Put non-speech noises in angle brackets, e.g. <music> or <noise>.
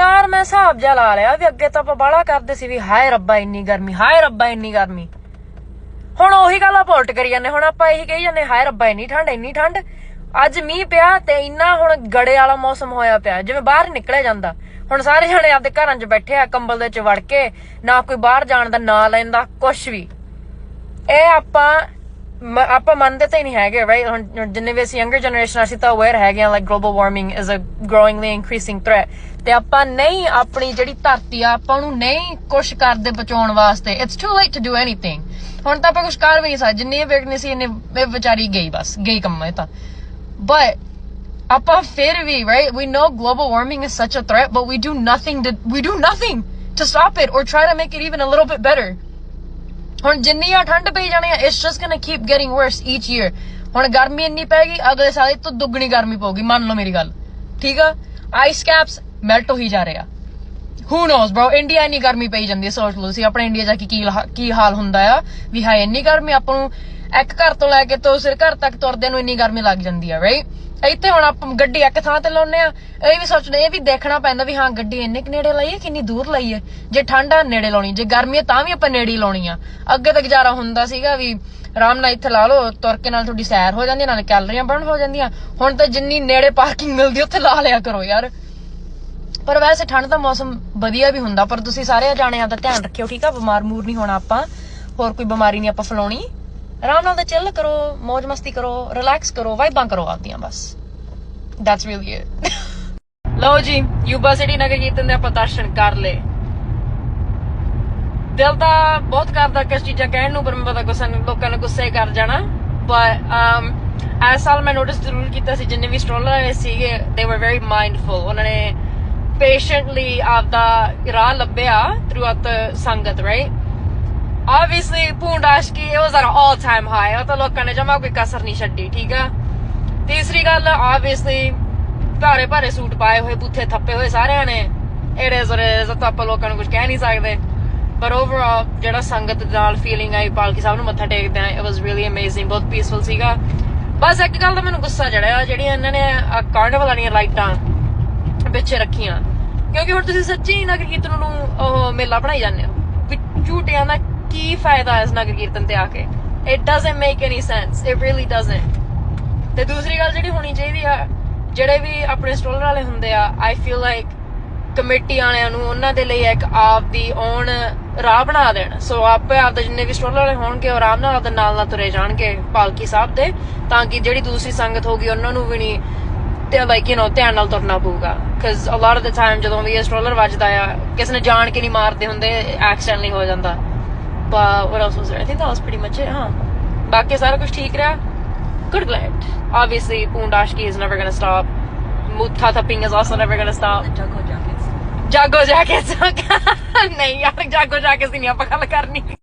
ਯਾਰ ਮੈਂ ਹਿਸਾਬ ਜਿਹਾ ਲਾ ਲਿਆ ਵੀ ਅੱਗੇ ਤਾਂ ਆਪਾਂ ਬਾਹਲਾ ਕਰਦੇ ਸੀ ਵੀ ਹਾਏ ਰੱਬਾ ਇੰਨੀ ਗਰਮੀ, ਹਾਏ ਰੱਬਾ ਇੰਨੀ ਗਰਮੀ। ਹੁਣ ਉਹੀ ਗੱਲ ਆਪਾਂ ਉਲਟ ਕਰੀ ਜਾਂਦੇ, ਹੁਣ ਆਪਾਂ ਇਹੀ ਕਹੀ ਜਾਂਦੇ, ਹਾਏ ਰੱਬਾ ਇੰਨੀ ਠੰਡ ਇੰਨੀ ਠੰਡ। ਅੱਜ ਮੀਂਹ ਪਿਆ ਤੇ ਇੰਨਾ ਹੁਣ ਗੜੇ ਵਾਲਾ ਮੌਸਮ ਹੋਇਆ ਪਿਆ, ਜਿਵੇਂ ਬਾਹਰ ਹੀ ਨਿਕਲਿਆ ਜਾਂਦਾ। ਹੁਣ ਸਾਰੇ ਜਣੇ ਆਪਦੇ ਘਰਾਂ 'ਚ ਬੈਠੇ ਆ, ਕੰਬਲ ਦੇ 'ਚ ਵੜ ਕੇ, ਨਾ ਕੋਈ ਬਾਹਰ ਜਾਣ ਦਾ, ਨਾਂ ਲੈਂਦਾ ਕੁਛ ਵੀ। ਇਹ ਆਪਾਂ ਆਪਾਂ ਮੰਨਦੇ ਤਾਂ ਹੀ ਨਹੀਂ ਹੈਗੇ ਰਾਈਟ ਹੁਣ ਜਿੰਨੇ ਵੀ ਅਸੀਂ ਯੰਗਰ ਜਨਰੇਸ਼ਨ ਅਸੀਂ ਤਾਂ ਅਵੇਅਰ ਹੈਗੇ ਆ like global warming is a growingly increasing threat ਤੇ ਆਪਾਂ ਨਹੀਂ ਆਪਣੀ ਜਿਹੜੀ ਧਰਤੀ ਆ, ਆਪਾਂ ਨੂੰ ਨਹੀਂ ਕੁਛ ਕਰਦੇ ਬਚਾਉਣ ਵਾਸਤੇ। It's too late to do anything ਹੁਣ ਤਾਂ ਆਪਾਂ ਕੁਛ ਕਰ ਵੀ ਨਹੀਂ ਸਕਦੇ। ਜਿੰਨੀ ਵੇਗਨੈਸ ਸੀ ਇਹਨੇ ਇਹ ਵਿਚਾਰੀ ਗਈ ਬਸ, ਗਈ ਕੰਮ ਇਹ ਤਾਂ। ਬਟ ਆਪਾਂ ਫਿਰ ਵੀ, right? We know global warming is such a threat, but we do nothing to we do nothing to stop it or try to make it even a little bit better. ਹੁਣ ਜਿੰਨੀ ਆ ਠੰਡ ਪਈ ਜਾਣੀ ਆ it's just gonna keep getting worse each year ਹੁਣ ਗਰਮੀ ਇੰਨੀ ਪੈਗੀ ਅਗਲੇ ਸਾਲ ਤੋਂ ਦੁੱਗਣੀ ਗਰਮੀ ਪਊਗੀ, ਮੰਨ ਲਓ ਮੇਰੀ ਗੱਲ। ਠੀਕ ਆ? ਆਈਸ ਕੈਪਸ ਮੈਲਟ ਹੋ ਹੀ ਜਾ ਰਿਹਾ ਹੂ ਨੋਸ ਬ੍ਰੋ ਇੰਡੀਆ ਇੰਨੀ ਗਰਮੀ ਪਈ ਜਾਂਦੀ ਹੈ ਸੋਚ ਲਓ ਤੁਸੀਂ, ਆਪਣੇ ਇੰਡੀਆ ਜਾ ਕੇ ਕੀ ਕੀ ਹਾਲ ਹੁੰਦਾ ਆ। ਵੀ ਹਾਏ, ਇੰਨੀ ਗਰਮੀ, ਆਪਾਂ ਨੂੰ ਇੱਕ ਘਰ ਤੋਂ ਲੈ ਕੇ ਤੋਂ ਸਿਰ ਘਰ ਤੱਕ ਤੁਰਦੇ ਨੂੰ ਇੰਨੀ ਗਰਮੀ ਲੱਗ ਜਾਂਦੀ ਆ ਰਾਈਟ ਇੱਥੇ ਹੁਣ ਆਪਾਂ ਗੱਡੀ ਇੱਕ ਥਾਂ ਤੇ ਲਾਉਨੇ ਆ ਇਹ ਵੀ ਸੋਚਦੇ, ਇਹ ਵੀ ਦੇਖਣਾ ਪੈਂਦਾ ਵੀ ਹਾਂ, ਗੱਡੀ ਇੰਨੇ ਕੁ ਨੇੜੇ ਲਾਈਏ ਕਿੰਨੀ ਦੂਰ ਲਾਈਏ? ਜੇ ਠੰਡ ਆ, ਨੇੜੇ ਲਾਉਣੀ, ਜੇ ਗਰਮੀ ਆ, ਤਾਂ ਵੀ ਆਪਾਂ ਨੇੜੇ ਲਾਉਣੀ ਆ। ਅੱਗੇ ਤਾਂ ਗੁਜ਼ਾਰਾ ਹੁੰਦਾ ਸੀਗਾ ਵੀ ਆਰਾਮ ਨਾਲ ਇੱਥੇ ਲਾ ਲਓ, ਤੁਰ ਕੇ ਨਾਲ ਤੁਹਾਡੀ ਸੈਰ ਹੋ ਜਾਂਦੀ ਨਾਲ ਕੈਲਰੀਆਂ ਬਰਨ ਹੋ ਜਾਂਦੀਆਂ। ਹੁਣ ਤਾਂ ਜਿੰਨੀ ਨੇੜੇ ਪਾਰਕਿੰਗ ਮਿਲਦੀ, ਉੱਥੇ ਲਾ ਲਿਆ ਕਰੋ ਯਾਰ। ਪਰ ਵੈਸੇ ਠੰਡ ਦਾ ਮੌਸਮ ਵਧੀਆ ਵੀ ਹੁੰਦਾ, ਪਰ ਤੁਸੀਂ ਸਾਰੇ ਜਾਣਿਆਂ ਦਾ ਧਿਆਨ ਰੱਖਿਓ, ਠੀਕ ਆ? ਬਿਮਾਰ ਮੂਰ ਨਹੀਂ ਹੋਣਾ ਆਪਾਂ। ਹੋਰ ਕੋਈ ਬਿਮਾਰੀ ਨਹੀਂ ਆਪਾਂ ਫਲਾਉਣੀ। ਆਰਾਮ ਨਾਲ ਚਿੱਲ ਕਰੋ ਮौज ਮਸਤੀ ਕਰੋ ਰਿਲੈਕਸ ਕਰੋ ਵਾਈਬਾਂ ਕਰੋ ਆਪਦੀਆਂ ਬਸ। ਦੈਟਸ ਰੀਲੀ ਇਟ ਲਓ ਜੀ, ਯੂਬਾ ਸਿਟੀ ਨਗਰ ਕੀਰਤਨ ਦੇ ਆਪਾਂ ਦਰਸ਼ਨ ਕਰ ਲਏ। ਦਿਲ ਤਾਂ ਬਹੁਤ ਕਰਦਾ ਕਿਸ ਚੀਜ਼ਾਂ ਕਹਿਣ ਨੂੰ, ਪਰ ਮੈਂ ਪਤਾ ਗੁੱਸਾ ਲੋਕਾਂ ਨੇ ਗੁੱਸੇ ਕਰ ਜਾਣਾ। ਬਟ um ਇਸ ਸਾਲ ਮੈਂ ਨੋਟਿਸ ਜ਼ਰੂਰ ਕੀਤਾ ਸੀ, ਜਿੰਨੇ ਵੀ ਸਟ੍ਰੋਲਰ ਆਏ ਸੀਗੇ ਦੇ ਵਰ ਵੈਰੀ ਮਾਈਂਡਫੁਲ ਉਹਨਾਂ ਨੇ ਪੇਸ਼ੈਂਟਲੀ ਆਪਦਾ ਰਾਹ ਲੱਭਿਆ throughout the sangat right obviously ਪੂੰਡਾਸ਼ਕੀ it was at an all time ਉਹ ਤਾਂ ਲੋਕਾਂ ਨੇ ਜਮਾ ਕੋਈ ਕਸਰ ਨਹੀਂ ਛੱਡੀ ਠੀਕ ਆ ਤੀਸਰੀ ਗੱਲ obviously ਭਾਰੇ ਭਾਰੇ ਸੂਟ ਪਾਏ ਹੋਏ ਬੁੱਥੇ ਥੱਪੇ ਹੋਏ ਸਾਰਿਆਂ ਨੇ it is what it ਤਾਂ ਆਪਾਂ ਲੋਕਾਂ ਨੂੰ ਕੁਝ ਕਹਿ ਨਹੀਂ ਸਕਦੇ ਪਰ ਓਵਰਆਲ ਜਿਹੜਾ ਸੰਗਤ ਨਾਲ ਫੀਲਿੰਗ ਆਈ ਪਾਲਕੀ ਸਾਹਿਬ ਨੂੰ ਮੱਥਾ ਟੇਕਦੇ ਆ it was really amazing. ਬਹੁਤ ਪੀਸਫੁਲ ਸੀਗਾ ਬਸ ਇੱਕ ਗੱਲ ਦਾ ਮੈਨੂੰ ਗੁੱਸਾ ਚੜਿਆ ਜਿਹੜੀਆਂ ਇਹਨਾਂ ਨੇ ਕਾਰਨੀਵਲ ਵਾਲੀਆਂ ਲਾਈਟਾਂ ਪਿੱਛੇ ਰੱਖੀਆਂ ਕਿਉਂਕਿ ਹੁਣ ਤੁਸੀਂ ਸੱਚੀ ਨਗਰ ਕੀਰਤਨ ਨੂੰ ਉਹ ਮੇਲਾ ਬਣਾਈ ਜਾਂਦੇ ਹੋ ਵੀ ਝੂਟਿਆਂ ਦਾ ਕੀ ਫਾਇਦਾ ਇਸ ਨਗਰ ਕੀਰਤਨ ਤੇ ਆ ਕੇ? It doesn't make any sense it really doesn't ਤੇ ਦੂਸਰੀ ਗੱਲ ਜਿਹੜੀ ਹੋਣੀ ਚਾਹੀਦੀ ਆ, ਜਿਹੜੇ ਵੀ ਆਪਣੇ ਸਟੋਲਰ ਵਾਲੇ ਹੁੰਦੇ ਆ ਆਈ ਫੀਲ ਲਾਈਕ ਕਮੇਟੀ ਵਾਲਿਆਂ ਨੂੰ ਉਹਨਾਂ ਦੇ ਲਈ ਇੱਕ ਆਪ ਦੀ ਓਨ ਰਾਹ ਬਣਾ ਦੇਣ। ਸੋ ਆਪੇ ਆਪ ਦੇ ਜਿੰਨੇ ਵੀ ਸਟੋਲਰ ਵਾਲੇ ਹੋਣਗੇ ਆਰਾਮ ਨਾਲ ਆਪਦੇ ਨਾਲ ਨਾਲ ਤੁਰੇ ਜਾਣਗੇ ਪਾਲਕੀ ਸਾਹਿਬ ਦੇ, ਤਾਂ ਕਿ ਜਿਹੜੀ ਦੂਸਰੀ ਸੰਗਤ ਹੋਗੀ ਉਹਨਾਂ ਨੂੰ ਵੀ ਨਹੀਂ ਤੇ ਲਾਈਕ ਯੂ نو ਧਿਆਨ ਨਾਲ ਤੁਰਨਾ ਪਊਗਾ। ਕਿਉਂਕਿ ਅ ਲੋਟ ਆਫ ਦ ਟਾਈਮ ਜਦੋਂ ਵੀ ਇਹ ਸਟ੍ਰੋਲਰ ਵੱਜਦਾ ਆ, ਕਿਸੇ ਨੇ ਜਾਣ ਕੇ ਨਹੀਂ ਮਾਰਦੇ ਹੁੰਦੇ ਐਕਸੀਡੈਂਟਲੀ ਹੋ ਜਾਂਦਾ। But what else was there? I think that was pretty much it, huh? बाकी सारा कुछ ठीक रहा good glad obviously Pundashki is never gonna stop Mutata Ping is also never gonna stop Jago Jackets Jago <laughs> Jackets नहीं यार Jago Jackets नहीं अब karni.